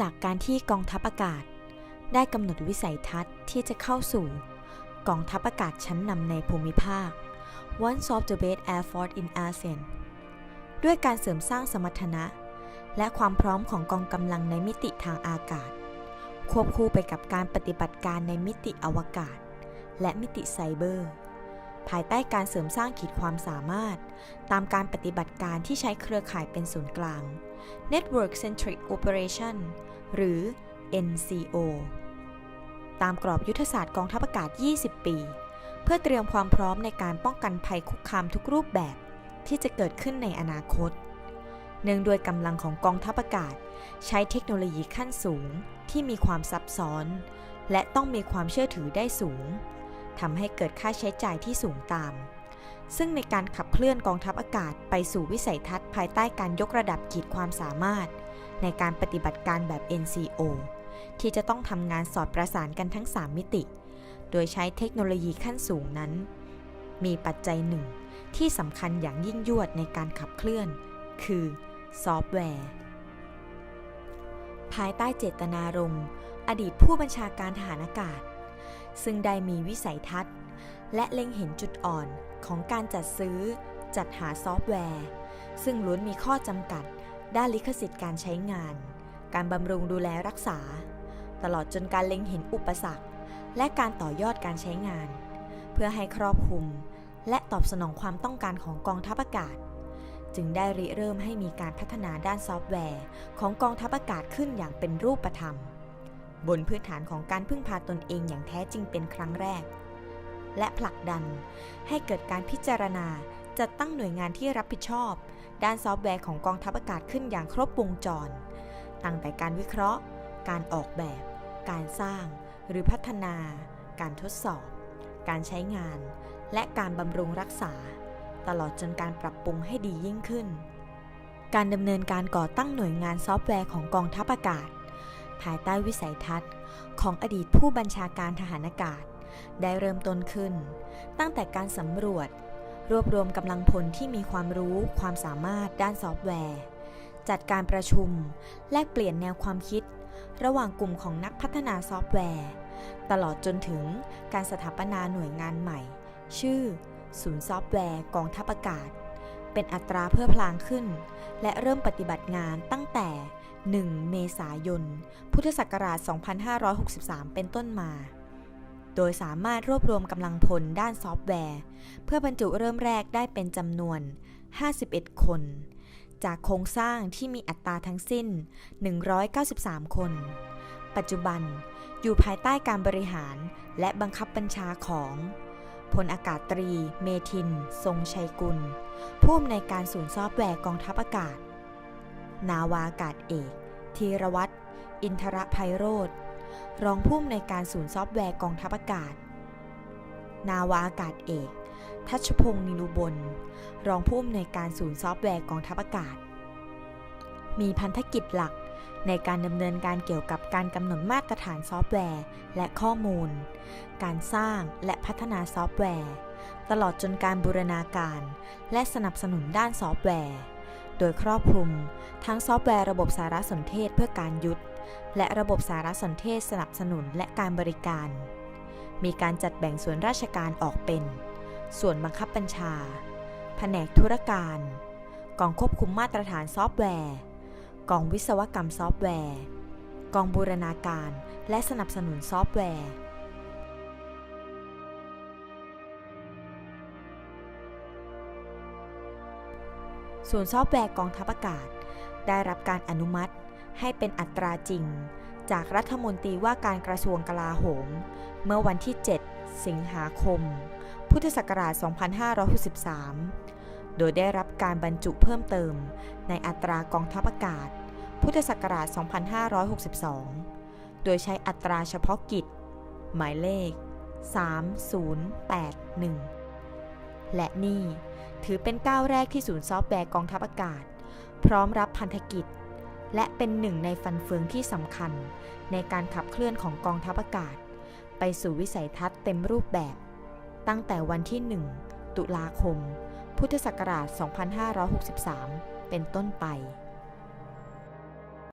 จากการที่กองทัพอากาศ ได้กำหนดวิสัยทัศน์ที่จะเข้าสู่กองทัพอากาศชั้นนำในภูมิภาค One of the best air force in ASEAN ด้วยการเสริมสร้างสมรรถนะ และความพร้อมของกองกำลังในมิติทางอากาศ ควบคู่ไปกับการปฏิบัติการในมิติอวกาศ และมิติไซเบอร์ ภายใต้การเสริมสร้างขีดความสามารถ ตามการปฏิบัติการที่ใช้เครือข่ายเป็นศูนย์กลาง Network Centric Operation หรือ NCO ตามกรอบยุทธศาสตร์กองทัพอากาศ 20 ปี เพื่อเตรียมความพร้อมในการป้องกันภัยคุกคามทุกรูปแบบที่จะเกิดขึ้นในอนาคต เนื่องด้วยกำลังของกองทัพอากาศ ใช้เทคโนโลยีขั้นสูงที่มีความซับซ้อน และต้องมีความเชื่อถือได้สูง ทำให้เกิดค่าใช้จ่ายที่สูงตาม ซึ่งในการขับเคลื่อนกองทัพอากาศไปสู่วิสัยทัศน์ภายใต้การยกระดับขีดความสามารถ ในการปฏิบัติการแบบ NCO ที่จะต้องทำงานสอดประสานกันทั้ง 3 มิติ โดยใช้เทคโนโลยีขั้นสูงนั้น มีปัจจัยหนึ่งที่สำคัญอย่างยิ่งยวดในการขับเคลื่อน คือซอฟต์แวร์ ภายใต้เจตนารมณ์ อดีตผู้บัญชาการทหารอากาศ ซึ่งได้มีวิสัยทัศน์ และเล็งเห็นจุดอ่อนของการจัดซื้อ จัดหาซอฟต์แวร์ ซึ่งล้วนมีข้อจำกัด ด้านลิขสิทธิ์การใช้งาน การบำรุงดูแลรักษา ตลอดจนการเล็งเห็นอุปสรรค และการต่อยอดการใช้งาน เพื่อให้ครอบคลุม และตอบสนองความต้องการของกองทัพอากาศ จึงได้ริเริ่มให้มีการพัฒนาด้านซอฟต์แวร์ ของกองทัพอากาศขึ้นอย่างเป็นรูปธรรม บนพื้นฐานของการพึ่งพาตนเองอย่างแท้จริงเป็นครั้งแรก และผลักดันให้เกิดการพิจารณาจัดตั้งหน่วยงานที่รับผิดชอบ ด้านซอฟต์แวร์ของกองทัพอากาศขึ้นอย่างครบวงจร ตั้งแต่การวิเคราะห์ การออกแบบ การสร้าง หรือพัฒนา การทดสอบ การใช้งาน และการบำรุงรักษา ตลอดจนการปรับปรุงให้ดียิ่งขึ้น การดำเนินการก่อตั้งหน่วยงานซอฟต์แวร์ของกองทัพอากาศ ภายใต้วิสัยทัศน์ ของอดีตผู้บัญชาการทหารอากาศ ได้เริ่มต้นขึ้น ตั้งแต่การสำรวจ รวบรวมกำลังพลที่มีความรู้ความสามารถด้านซอฟต์แวร์ จัดการประชุม แลกเปลี่ยนแนวความคิด ระหว่างกลุ่มของนักพัฒนาซอฟต์แวร์ ตลอดจนถึงการสถาปนาหน่วยงานใหม่ ชื่อ ศูนย์ซอฟต์แวร์กองทัพอากาศ เป็นอัตราเพื่อพลางขึ้น และเริ่มปฏิบัติงานตั้งแต่ 1 เมษายน พุทธศักราช 2563 เป็นต้นมา โดยสามารถรวบรวมกำลังพลด้านซอฟต์แวร์ เพื่อบรรจุเริ่มแรกได้เป็นจำนวน 51 คน จากโครงสร้างที่มีอัตราทั้งสิ้น 193 คน ปัจจุบันอยู่ภายใต้การบริหารและบังคับบัญชาของ พลอากาศตรี เมทิน ทรงชัยกุล ผู้อำนวยการศูนย์ซอฟต์แวร์กองทัพอากาศ นาวาอากาศเอกธีรวัตรอินทรภัยโรธรองผู้อำนวยการศูนย์ซอฟต์แวร์กองทัพอากาศ นาวาอากาศเอก ทัชพงศ์นิลุบล รองผู้อำนวยการศูนย์ซอฟต์แวร์กองทัพอากาศ มีพันธกิจหลัก ในการดำเนินการเกี่ยวกับการกำหนดมาตรฐานซอฟต์แวร์ และข้อมูล การสร้างและพัฒนาซอฟต์แวร์ ตลอดจนการบูรณาการ และสนับสนุนด้านซอฟต์แวร์ โดยครอบคลุม ทั้งซอฟต์แวร์ระบบสารสนเทศเพื่อการยุทธและระบบสารสนเทศสนับสนุนและการบริการ มีการจัดแบ่งส่วนราชการออกเป็น ส่วนบังคับบัญชา แผนกธุรการ กองควบคุมมาตรฐานซอฟต์แวร์ กองวิศวกรรมซอฟต์แวร์ กองบูรณาการและสนับสนุนซอฟต์แวร์ส่วนซอฟต์แวร์กองทัพอากาศ ได้รับการอนุมัติให้เป็นอัตราจริง จากรัฐมนตรีว่าการกระทรวงกลาโหม เมื่อวันที่ 7 สิงหาคม พุทธศักราช 2563 โดยได้รับการบรรจุเพิ่มเติม ในอัตรากองทัพอากาศ พุทธศักราช 2562 โดยใช้อัตราเฉพาะกิจ หมายเลข 3081 และนี่ถือเป็นก้าวแรกที่ศูนย์ซอฟต์แวร์กองทัพอากาศ พร้อมรับพันธกิจ และเป็นหนึ่งในฟันเฟืองที่สำคัญ ในการขับเคลื่อนของกองทัพอากาศ ไปสู่วิสัยทัศน์เต็มรูปแบบ ตั้งแต่วันที่ 1 ตุลาคม พุทธศักราช 2563 เป็นต้นไป